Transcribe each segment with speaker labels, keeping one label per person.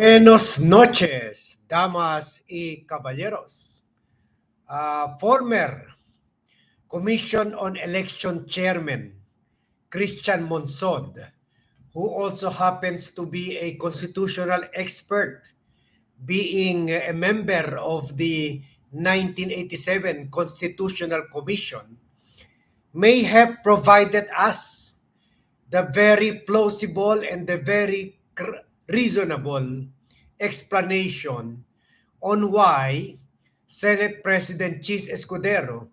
Speaker 1: Buenos noches, damas y caballeros. Uh, former Commission on Election Chairman Christian Monsod, who also happens to be a constitutional expert, being a member of the 1987 Constitutional Commission, may have provided us the very plausible and the very reasonable explanation on why Senate President Chis Escudero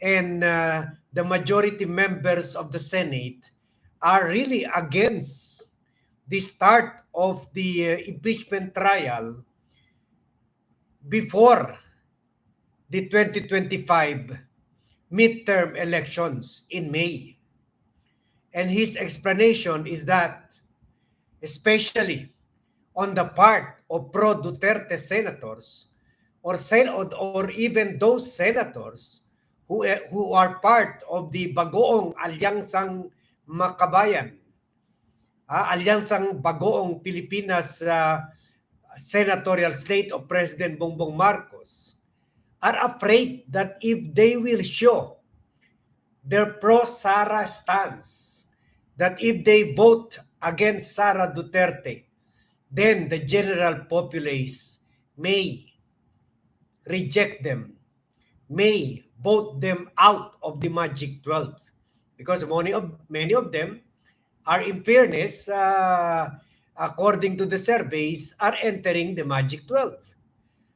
Speaker 1: and uh, the majority members of the Senate are really against the start of the uh, impeachment trial before the 2025 midterm elections in May. And his explanation is that, especially on the part of pro Duterte senators, or, sen- or, even those senators who, eh, who are part of the Bagoong Alyansang Makabayan, ah, Alyansang Bagoong Pilipinas ah, senatorial slate of President Bongbong Marcos, are afraid that if they will show their pro-Sara stance, that if they vote against Sara Duterte, then the general populace may reject them, may vote them out of the Magic 12. Because many of, many of them are, in fairness, uh, according to the surveys, are entering the Magic 12.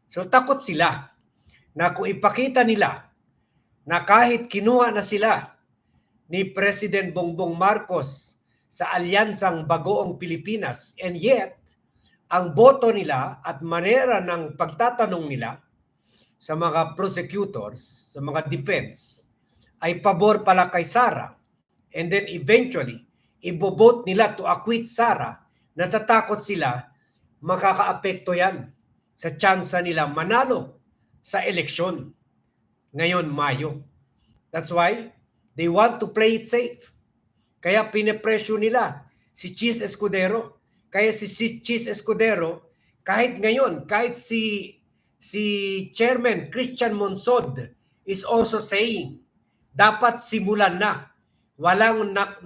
Speaker 1: So takot sila na kung ipakita nila na kahit kinuha na sila ni President Bongbong Marcos sa alyansang Bagoong Pilipinas and yet ang boto nila at manera ng pagtatanong nila sa mga prosecutors, sa mga defense, ay pabor pala kay Sara. And then eventually, ibobote nila to acquit Sara, natatakot sila, makakaapekto yan sa tsansa nila manalo sa eleksyon ngayon Mayo. That's why they want to play it safe. Kaya pinepresyo nila si Cheese Escudero. Kaya si Cheese Escudero, kahit ngayon, kahit si si Chairman Christian Monsod is also saying, dapat simulan na. Walang na,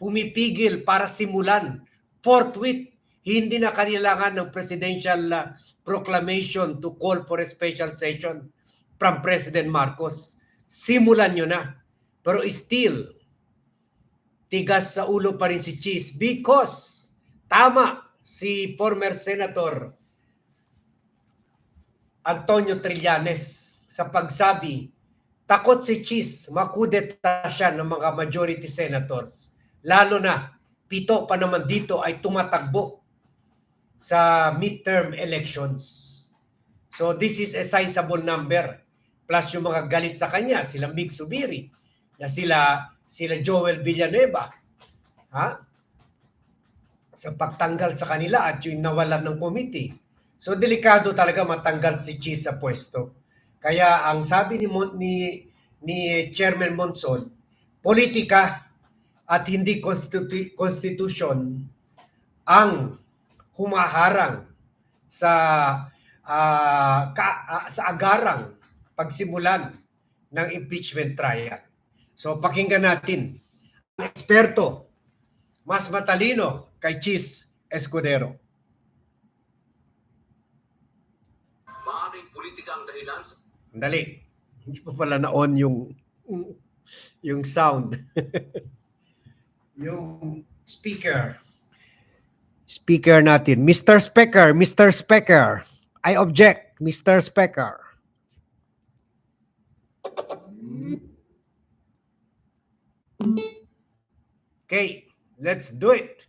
Speaker 1: pumipigil para simulan. Forthwith, hindi na kailangan ng presidential uh, proclamation to call for a special session from President Marcos. Simulan nyo na. Pero still, tigas sa ulo pa rin si Cheese because tama si former Senator Antonio Trillanes sa pagsabi, takot si Cheese, makudeta siya ng mga majority senators. Lalo na, pito pa naman dito ay tumatakbo sa midterm elections. So this is a sizable number. Plus yung mga galit sa kanya, sila Mig Subiri, na sila sila Joel Villanueva. Ha? Sa pagtanggal sa kanila at yung nawalan ng committee. So delikado talaga matanggal si Cheese sa pwesto. Kaya ang sabi ni Mon- ni ni Chairman Monson, politika at hindi constitu- constitution ang humaharang sa ah, ka- ah, sa agarang pagsimulan ng impeachment trial. So pakinggan natin ang eksperto mas matalino kay Cheese Escudero.
Speaker 2: Maaring politika ang dahilan sa
Speaker 1: Dali. Hindi pa pala na-on yung yung sound. yung speaker. Speaker natin. Mr. Speaker, Mr. Speaker. I object, Mr. Speaker. Okay, let's do it.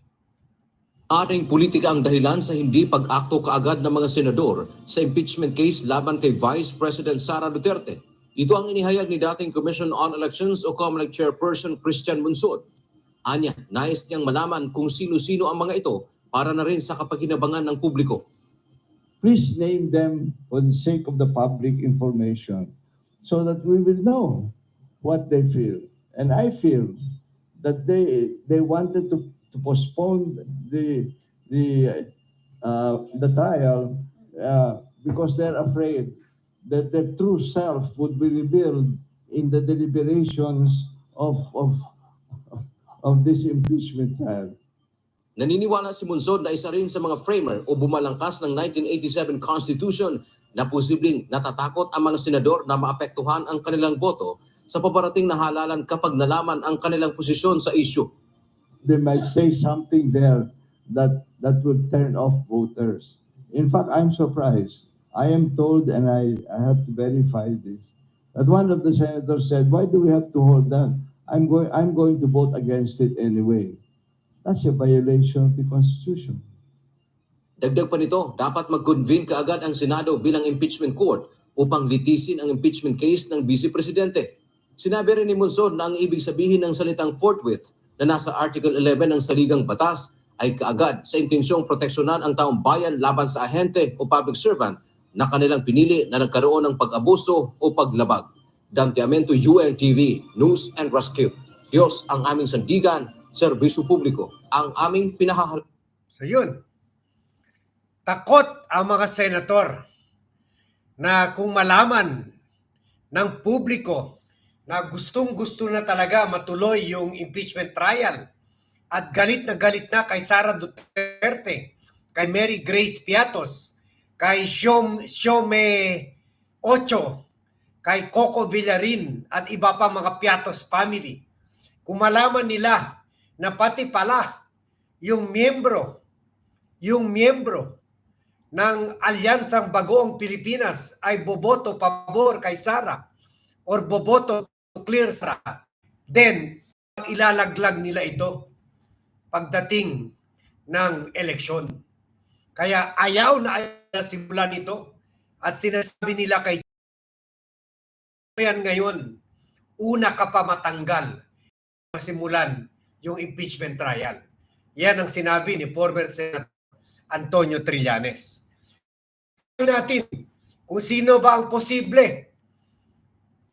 Speaker 2: Ating politika ang dahilan sa hindi pag-akto kaagad ng mga senador sa impeachment case laban kay Vice President Sara Duterte. Ito ang inihayag ni dating Commission on Elections o COMELEC Chairperson Christian Munsod. Anya, nais niyang malaman kung sino-sino ang mga ito para na rin sa kapakinabangan ng publiko.
Speaker 3: please name them for the sake of the public information so that we will know what they feel. And I feel that they they wanted to, to postpone the the uh, the trial uh, because they're afraid that their true self would be revealed in the deliberations of of of this impeachment trial.
Speaker 2: Naniniwala si Munson na isa rin sa mga framer o bumalangkas ng 1987 Constitution na posibleng natatakot ang mga senador na maapektuhan ang kanilang boto sa paparating na halalan kapag nalaman ang kanilang posisyon sa issue.
Speaker 3: They might say something there that that would turn off voters. In fact, I'm surprised. I am told, and I, I have to verify this, that one of the senators said, "Why do we have to hold that? I'm going I'm going to vote against it anyway." That's a violation of the Constitution.
Speaker 2: Dagdag pa nito, dapat mag-convene kaagad ang Senado bilang impeachment court upang litisin ang impeachment case ng Vice Presidente. Sinabi rin ni Monson na ang ibig sabihin ng salitang forthwith na nasa Article 11 ng Saligang Batas ay kaagad sa intensyong proteksyonan ang taong bayan laban sa ahente o public servant na kanilang pinili na nagkaroon ng pag-abuso o paglabag. Dante Amento, UNTV, News and Rescue. Diyos ang aming sandigan, serbisyo publiko, ang aming pinahahal.
Speaker 1: So yun. Takot ang mga senator na kung malaman ng publiko na gustong gusto na talaga matuloy yung impeachment trial at galit na galit na kay Sara Duterte, kay Mary Grace Piatos, kay Xiom, Xiome Ocho, kay Coco Villarin at iba pa mga Piatos family. Kung malaman nila na pati pala yung miyembro, yung miyembro ng Alyansang Bagoong Pilipinas ay boboto pabor kay Sara or boboto to clear Sara, then ilalaglag nila ito pagdating ng eleksyon. Kaya ayaw na ayaw na simulan ito at sinasabi nila kay yan ngayon, una ka pa matanggal masimulan yung impeachment trial. Yan ang sinabi ni former Senator Antonio Trillanes. natin kung sino ba ang posible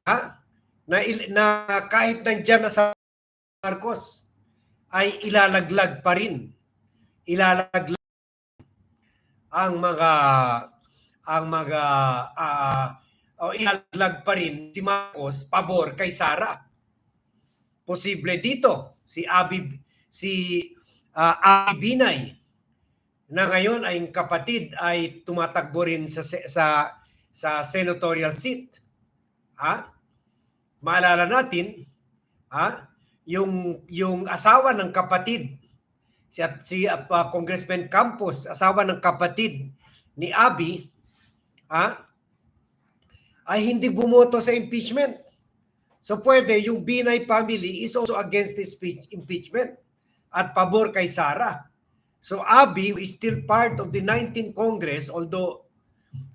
Speaker 1: ha? Na, na kahit nandyan na sa Marcos ay ilalaglag pa rin. Ilalaglag ang mga ang mga ah, o ilalaglag pa rin si Marcos pabor kay Sara. Posible dito si Abi si ah, Abi Binay na ngayon ay kapatid ay tumatakbo rin sa sa sa senatorial seat. Ha? Maalala natin, ha? Yung yung asawa ng kapatid si si uh, Congressman Campos, asawa ng kapatid ni Abi, ha? Ay hindi bumoto sa impeachment. So pwede yung Binay family is also against this impeachment at pabor kay Sara. So Abi is still part of the 19th Congress although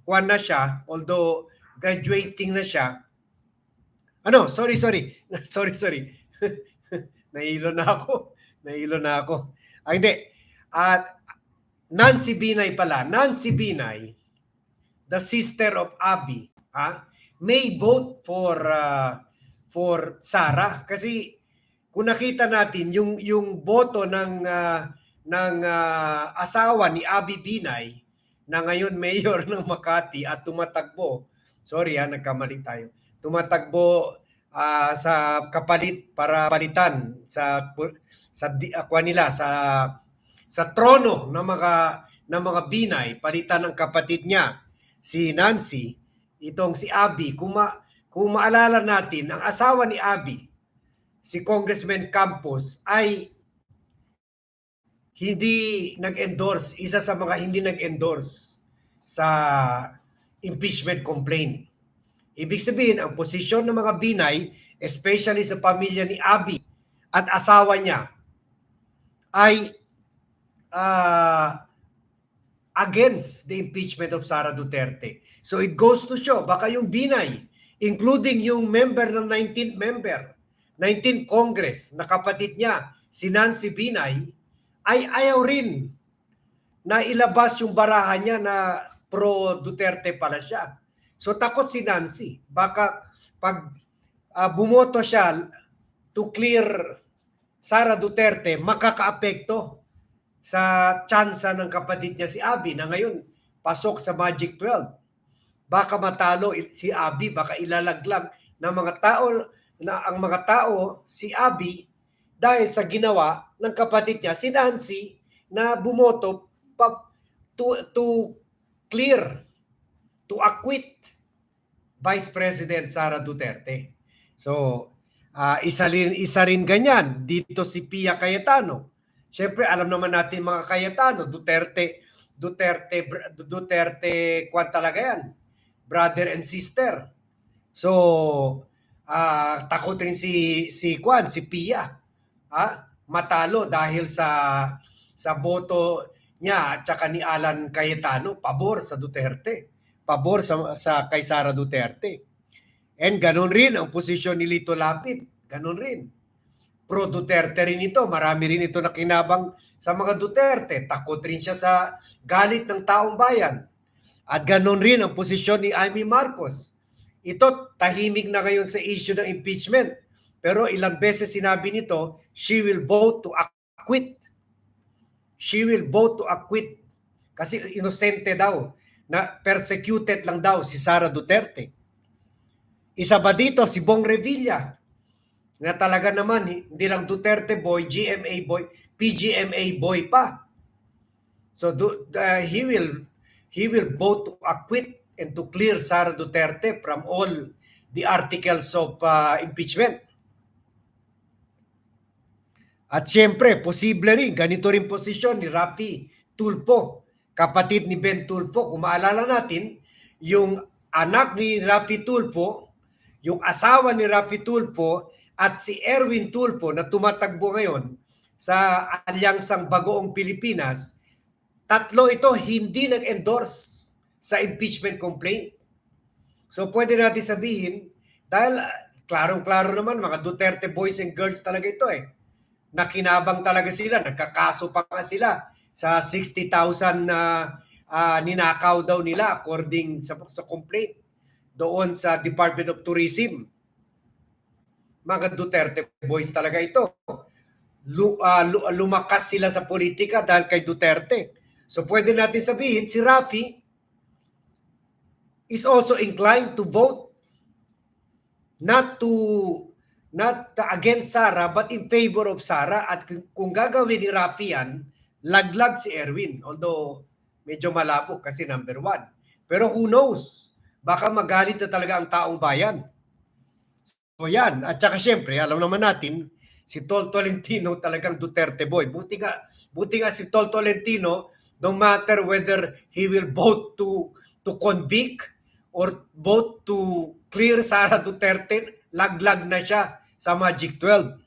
Speaker 1: kuwan na siya, although graduating na siya. Ano, sorry, sorry. sorry, sorry. Nahilo na ako. Nahilo na ako. Ay, hindi. At Nancy Binay pala. Nancy Binay, the sister of Abi, ha, may vote for uh, for Sara kasi kung nakita natin yung yung boto ng ah, ng ah, asawa ni Abi Binay na ngayon mayor ng Makati at tumatakbo. Sorry ha, nagkamali tayo. Tumatakbo ah, sa kapalit para palitan sa sa kuwan nila sa sa trono ng mga ng mga Binay, palitan ng kapatid niya si Nancy, itong si Abi. Kung, ma, kung maalala natin, ang asawa ni Abi, si Congressman Campos ay hindi nag-endorse, isa sa mga hindi nag-endorse sa impeachment complaint. Ibig sabihin, ang posisyon ng mga Binay, especially sa pamilya ni Abi at asawa niya, ay ah, against the impeachment of Sara Duterte. So it goes to show, baka yung Binay, including yung member ng 19th member, 19th Congress, na kapatid niya, si Nancy Binay, ay ayaw rin na ilabas yung barahan niya na pro Duterte pala siya. So takot si Nancy. Baka pag ah, bumoto siya to clear Sara Duterte, makakaapekto sa tsansa ng kapatid niya si Abby na ngayon pasok sa Magic 12. Baka matalo si Abby, baka ilalaglag ng mga tao na ang mga tao si Abby dahil sa ginawa ng kapatid niya si Nancy na bumoto pa, to, to clear, to acquit Vice President Sara Duterte. So, ah, isa, rin, isa rin ganyan. Dito si Pia Cayetano. Siyempre, alam naman natin mga Cayetano, Duterte, Duterte, Duterte, kwan talaga yan. Brother and sister. So, ah, takot rin si, si Kwan, si Pia. Ah, matalo dahil sa sa boto niya at saka ni Alan Cayetano, pabor sa Duterte. Pabor sa, sa kay Sara Duterte. And ganun rin ang posisyon ni Lito Lapid. Ganun rin. Pro Duterte rin ito. Marami rin ito na kinabang sa mga Duterte. Takot rin siya sa galit ng taong bayan. At ganun rin ang posisyon ni Amy Marcos. Ito, tahimik na ngayon sa issue ng impeachment. Pero ilang beses sinabi nito, she will vote to acquit. She will vote to acquit. Kasi inosente daw na persecuted lang daw si Sara Duterte. Isa ba dito si Bong Revilla na talaga naman hindi lang Duterte boy, GMA boy, PGMA boy pa. So uh, he will he will to acquit and to clear Sara Duterte from all the articles of uh, impeachment. At siyempre, posible rin, ganito rin posisyon ni Rafi Tulfo, kapatid ni Ben Tulfo. Kung maalala natin, yung anak ni Rafi Tulfo, yung asawa ni Rafi Tulfo, at si Erwin Tulfo na tumatagbo ngayon sa Alyansang Bagoong Pilipinas, tatlo ito hindi nag-endorse sa impeachment complaint. So pwede natin sabihin, dahil ah, klarong-klaro naman, mga Duterte boys and girls talaga ito eh nakinabang talaga sila, nagkakaso pa sila sa 60,000 na ah, ninakaw daw nila according sa, sa complaint doon sa Department of Tourism. Mga Duterte boys talaga ito. Lu, lu- lumakas sila sa politika dahil kay Duterte. So pwede natin sabihin si Rafi is also inclined to vote not to not against Sara but in favor of Sara at kung gagawin ni Rafi yan, laglag si Erwin. Although medyo malabo kasi number one. Pero who knows? Baka magalit na talaga ang taong bayan. So yan. At saka syempre, alam naman natin, si Tol Tolentino talagang Duterte boy. Buti nga, buti nga si Tol Tolentino, no matter whether he will vote to to convict or vote to clear Sara Duterte, laglag na siya sa Magic 12.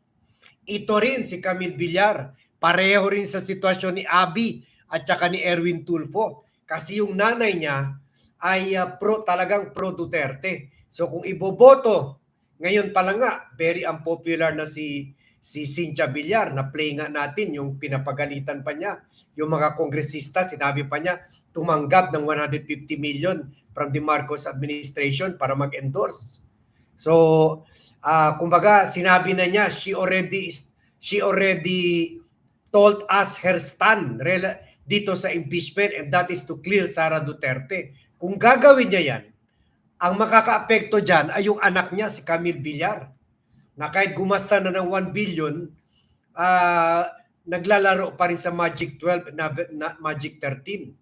Speaker 1: Ito rin si Camille Villar. Pareho rin sa sitwasyon ni Abby at saka ni Erwin Tulfo. Kasi yung nanay niya ay ah, pro talagang pro Duterte. So kung iboboto, ngayon pa lang nga, very unpopular na si si Cynthia Villar na play nga natin yung pinapagalitan pa niya. Yung mga kongresista, sinabi pa niya, tumanggap ng 150 million from the Marcos administration para mag-endorse. So, ah kumbaga sinabi na niya she already she already told us her stand dito sa impeachment and that is to clear Sara Duterte. Kung gagawin niya yan, ang makakaapekto dyan ay yung anak niya si Camille Villar na kahit gumasta na ng 1 billion, ah naglalaro pa rin sa Magic 12 na, na Magic 13.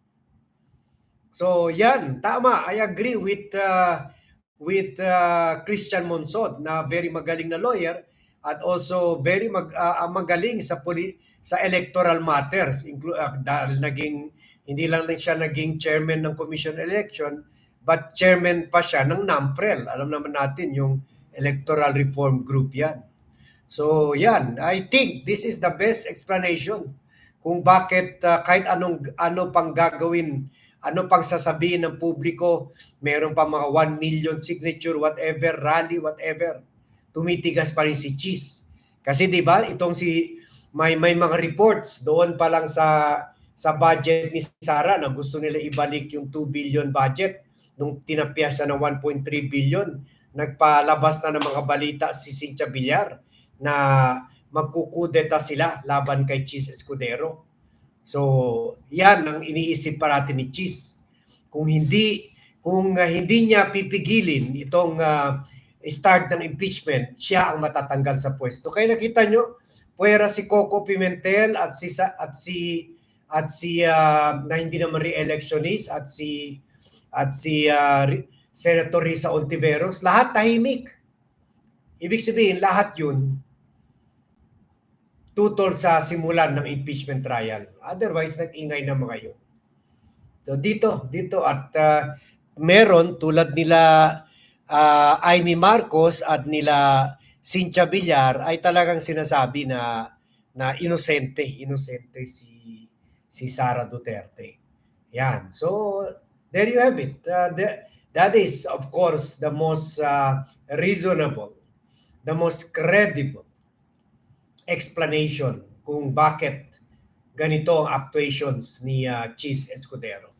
Speaker 1: So yan, tama. I agree with uh, with uh, Christian Monsod na very magaling na lawyer at also very mag, uh, magaling sa poli- sa electoral matters inclu- uh, dahil naging hindi lang lang siya naging chairman ng commission election but chairman pa siya ng NAMFREL. Alam naman natin yung electoral reform group yan. So yan, I think this is the best explanation kung bakit uh, kahit anong ano pang gagawin, ano pang sasabihin ng publiko, meron pa mga 1 million signature, whatever, rally, whatever, tumitigas pa rin si Cheese. Kasi 'di ba, itong si may may mga reports doon pa lang sa sa budget ni Sara na gusto nila ibalik yung 2 billion budget nung tinapyasa ng 1.3 billion. Nagpalabas na ng mga balita si Cynthia Villar na magkukudeta sila laban kay Cheese Escudero. So, yan ang iniisip parati ni Cheese. Kung hindi kung ah, hindi niya pipigilin itong ah, start ng impeachment, siya ang matatanggal sa pwesto. Kaya nakita nyo, puwera si Coco Pimentel at si at si at si ah, na hindi naman re-electionist at si at si Ri- Senator Risa Ontiveros, lahat tahimik. Ibig sabihin, lahat yun tutol sa simulan ng impeachment trial. Otherwise, nag-ingay na mga yun. So dito, dito at ah, meron tulad nila ah, Amy Marcos at nila Cynthia Villar ay talagang sinasabi na na inosente, inosente si si Sara Duterte. Yan. So there you have it. Uh, the- that is of course the most uh, reasonable, the most credible explanation kung bakit ganito ang actuations ni uh, Cheese Escudero.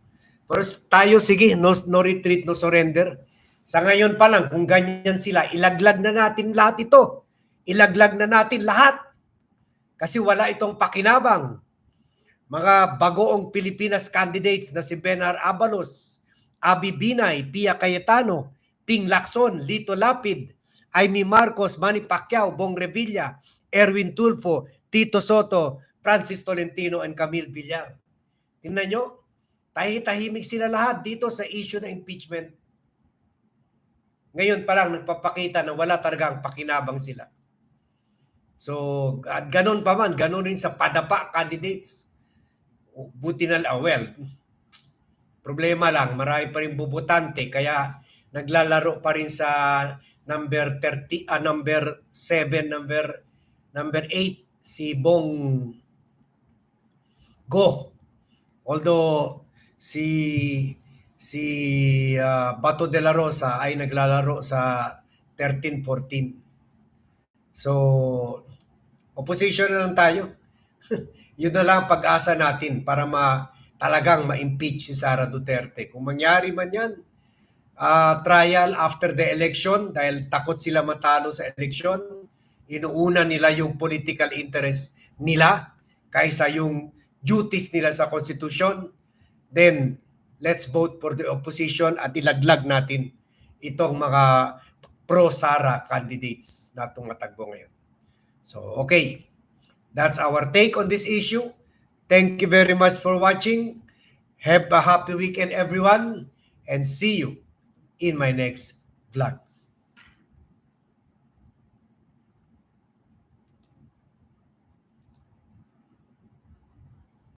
Speaker 1: Pero tayo, sige, no, no retreat, no surrender. Sa ngayon pa lang, kung ganyan sila, ilaglag na natin lahat ito. Ilaglag na natin lahat. Kasi wala itong pakinabang. Mga bagoong Pilipinas candidates na si Benar Abalos, Abi Binay, Pia Cayetano, Ping Lacson, Lito Lapid, Amy Marcos, Manny Pacquiao, Bong Revilla, Erwin Tulfo, Tito Soto, Francis Tolentino, and Camille Villar. Tingnan nyo, tahi-tahimik sila lahat dito sa issue ng impeachment. Ngayon pa lang nagpapakita na wala talagang pakinabang sila. So, at ganun pa man, ganun rin sa padapa candidates. Buti na lang, well, problema lang, marami pa rin bubutante, kaya naglalaro pa rin sa number 30, ah, number 7, number number 8, si Bong Go. Although si si ah, Bato de la Rosa ay naglalaro sa 13-14. So, opposition na lang tayo. Yun na lang ang pag-asa natin para ma talagang ma-impeach si Sara Duterte. Kung mangyari man yan, ah, trial after the election dahil takot sila matalo sa election, inuuna nila yung political interest nila kaysa yung duties nila sa konstitusyon, then let's vote for the opposition at ilaglag natin itong mga pro-Sara candidates na tumatagbo ngayon. So, okay. That's our take on this issue. Thank you very much for watching. Have a happy weekend, everyone, and see you in my next vlog.